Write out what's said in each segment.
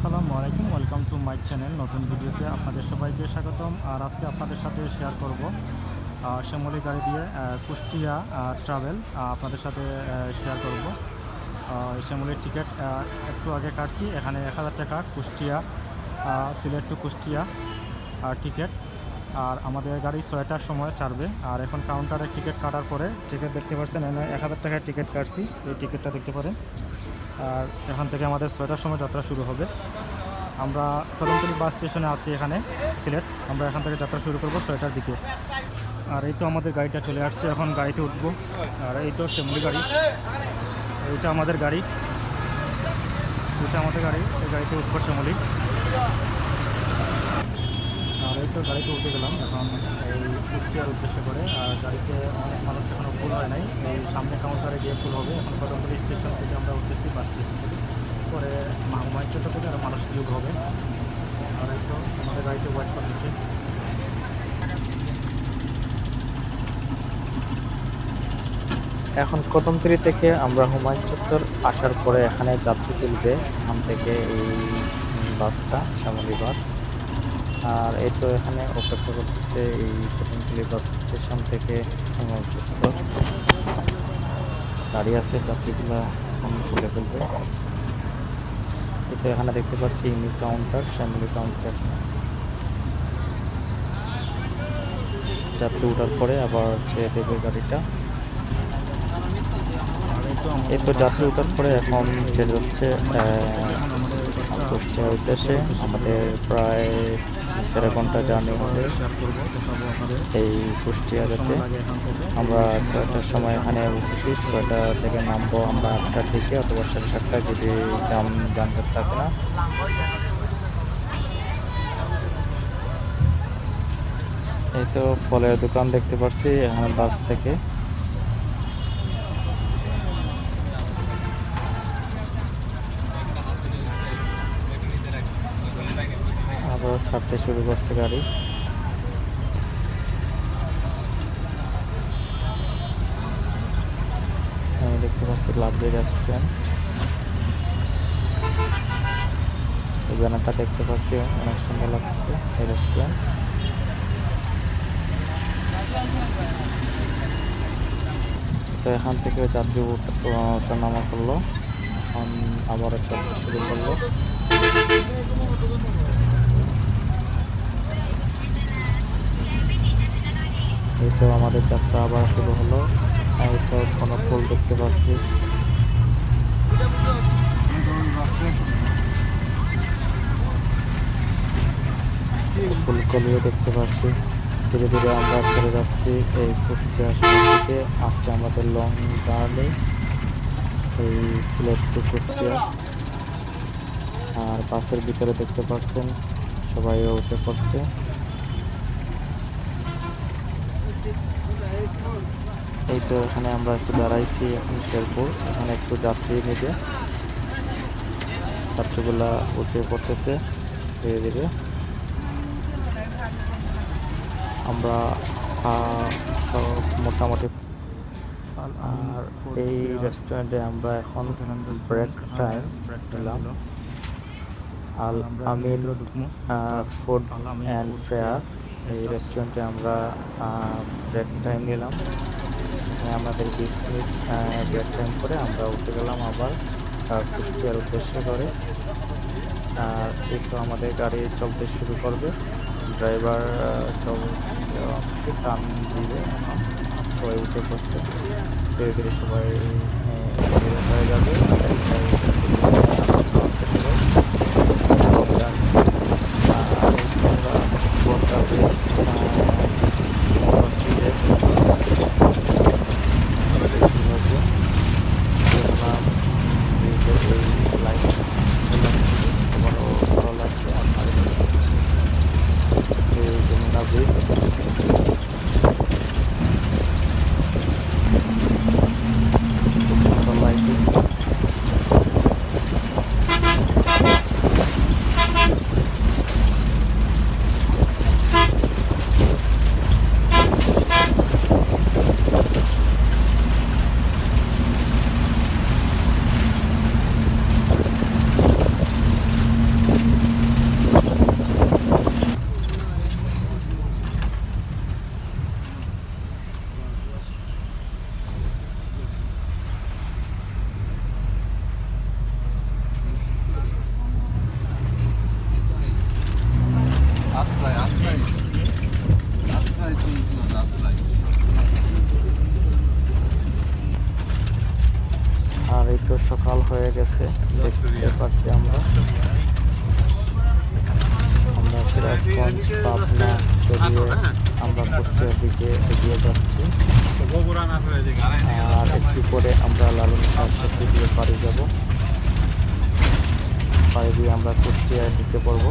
আসসালামু আলাইকুম welcome to my channel নতুন ভিডিওতে আপনাদের সবাইকে স্বাগতম। আর আজকে আপনাদের সাথে শেয়ার করব শ্যামলী গাড়ি দিয়ে কুষ্টিয়া ট্রাভেল আপনাদের সাথে শেয়ার করব। শ্যামলির টিকিট একটু আগে কাটছি, এখানে এক হাজার টাকা কুষ্টিয়া সিলেট টু কুষ্টিয়া আর টিকিট আর আমাদের গাড়ি ছয়টার সময় ছাড়বে। আর এখন কাউন্টারে টিকিট কাটার পরে টিকিট দেখতে পাচ্ছেন এখানে এক হাজার টাকার টিকিট কাটছি, এই টিকিটটা দেখতে পারেন। আর এখান থেকে আমাদের ছয়টার সময় যাত্রা শুরু হবে। আমরা কদমতলী বাস স্টেশনে আছি এখানে, সিলেট। আমরা এখান থেকে যাত্রা শুরু করব ছয়টার দিকে। আর এই তো আমাদের গাড়িটা চলে আসছে, এখন গাড়িতে উঠবো। আর এই তো শ্যামলি গাড়ি। এইটা আমাদের গাড়ি। এটা আমাদের গাড়ি, এই গাড়িতে উঠবো শ্যামলি। আর এই তো গাড়িতে উঠে গেলাম, এখন এই কুষ্টিয়ার উদ্দেশ্য করে। আর গাড়িতে অনেক মানুষ এখনও ফুল হয় নাই। এই সামনে কাউন্টারে গিয়ে ফুল হবে। এখন কদমতলী স্টেশন থেকে আমরা উঠতেছি বাস স্টেশন থেকে পরে মাহমাইচটা থেকে আর মানুষ যোগ হবে। আর তো আমাদের গাড়িতে ওয়েট করতেছি। এখন কদমতলি থেকে আমরা হুমায়ুন চত্বর আসার পরে এখানে যাত্রী তুলবে। এখান থেকে এই বাসটা, শ্যামলী বাস। আর এই তো এখানে অপেক্ষা করতেছে এই কদমতলি বাস স্টেশন থেকে হুমায়ুন চত্বর। গাড়ি আছে, যাত্রীগুলো এখন তুলে ফেলবে। তো এখানে দেখতে পাচ্ছি ইউনি কাউন্টার, ফ্যামিলি কাউন্টার। যাত্রী ওঠার পরে আবার ছেড়ে দেবে গাড়িটা। এই তো যাত্রী ওঠার পরে এখন ছেড়ে যাচ্ছে উদ্দেশ্যে। আমাদের প্রায় তেরো ঘণ্টা জার্নি হবে এই কুষ্টিয়া যেতে সময় লাগে এখান থেকে আমরা ছয়টার সময় এখানে উঠছি ছয়টা থেকে নামবো আমরা আটটার দিকে অথবা সাড়ে সাতটায় যদি জাম যানজট থাকে না। এই তো ফলের দোকান দেখতে পাচ্ছি এখানে বাস থেকে আবার ছাড়তে শুরু করছে গাড়ি। আমি দেখতে পাচ্ছি লাভলি রেস্টুরেন্ট এই ব্যানারটা দেখতে পাচ্ছি, অনেক সুন্দর লাগছে এই রেস্টুরেন্ট তো এখান থেকে যাত্রী ওঠা নামা করল। এখন আবার একটা শুরু করল। এই তো আমাদের যাত্রা আবার শুরু হলো। এই তো কোনো ফুল দেখতে পাচ্ছি। ফুলকলিও দেখতে পাচ্ছি। ধীরে ধীরে আমরা চলে যাচ্ছি এই শহর থেকে আজকে আমাদের লং জার্নি এই সিলেট টু কুষ্টিয়া। আর বাসের ভিতরে দেখতে পাচ্ছেন সবাই উঠে পড়ছে। এই তো এখানে আমরা একটু দাঁড়াইছি এখন শেরপুর। এখানে একটু যাত্রী নেবে। যাত্রীগুলা উঠে পড়তেছে। ধীরে ধীরে। আমরা মোটামুটি আর এই রেস্টুরেন্টে আমরা এখন ব্রেক টাইম নিলাম Al Amin food and fair এই রেস্টুরেন্টে আমরা ব্রেক টাইম নিলাম। আমাদের বিশ মিনিট ব্রেক টাইম করে আমরা উঠে গেলাম আবার কুষ্টিয়ার উদ্দেশ্যে করে আর তো আমাদের গাড়ি চলতে শুরু করবে। ড্রাইভার চল টান দিবে সবাই উঠে পড়ছে ধীরে ধীরে সবাই হয়ে যাবে। এই তো সকাল হয়ে গেছে, দেখতে পাচ্ছি আমরা। আমরা সিরাজগঞ্জ, পাবনা পেরিয়ে আমরা কুষ্টিয়ার দিকে এগিয়ে যাচ্ছি। আর একটু করে আমরা লালন সাহায্য দিয়ে পাড়ি যাব। পাড়ি দিয়ে আমরা কুষ্টিয়ায় দিতে পারব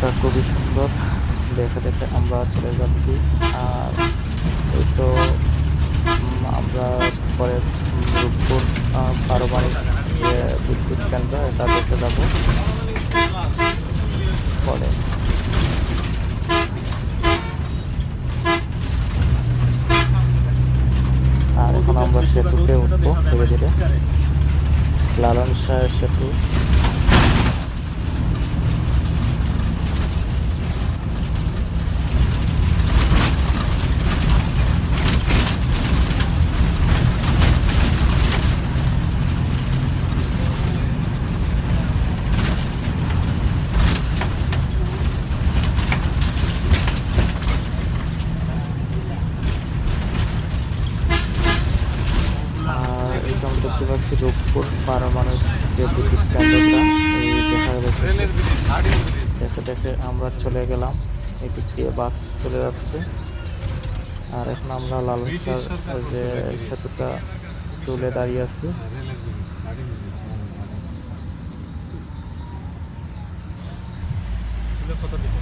পাবনা খুবই সুন্দর। দেখে দেখে আমরা চলে যাচ্ছি। আর এই তো আমরা পরে রূপপুর আহ, পারমাণবিক যে বিদ্যুৎ কেন্দ্র এটা দেখতে যাব। পরে। আর এখন আমরা সেতুতে উঠবো ধীরে ধীরে। লালন শাহ সেতু আর এই যে আমরা দেখতে পাচ্ছি রূপপুর পারমাণবিক যে বিদ্যুৎ কেন্দ্রটা দেখা দেখে আমরা চলে গেলাম। এই দিক দিয়ে বাস চলে যাচ্ছে। আর এখন আমরা লালসার যে সেতুটা তুলে দাঁড়িয়ে আছি। কত দিতে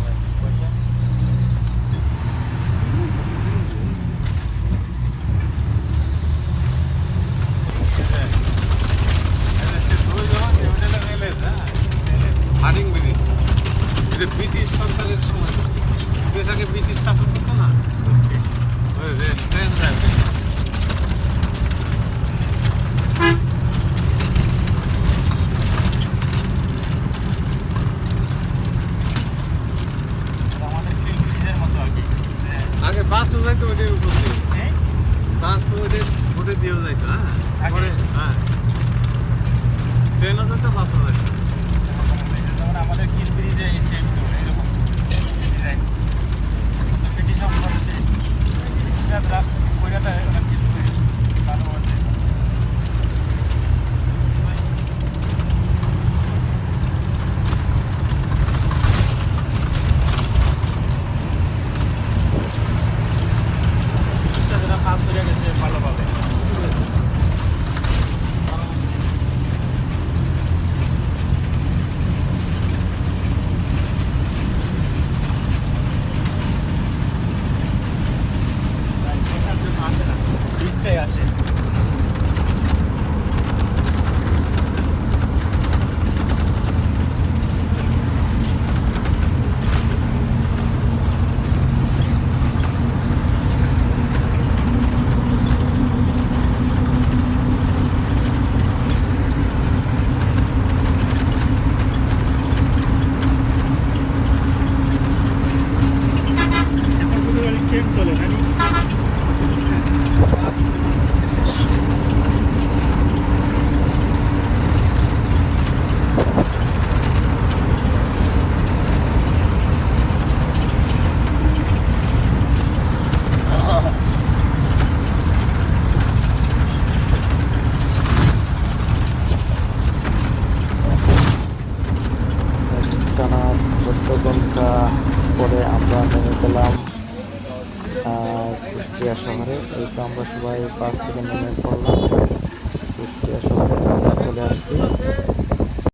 পয়সা ব্রিটিশ সরকারের সময় দেশ আগে ব্রিটিশ শাসন করতো না? রে- ট্রেন কি আগে বাসও যাইতো ওইটার উপর দিয়ে। বাস ওইটা ওটা দিয়েও যাইতো হ্যাঁ? হ্যাঁ। ট্রেনও যেত বাসও যাইতো। আমাদের কিল ব্রিজে এই এরকম ডিজাইন তো আছে ব্রিটিশরা কইরাটা অনেক চলে নাকি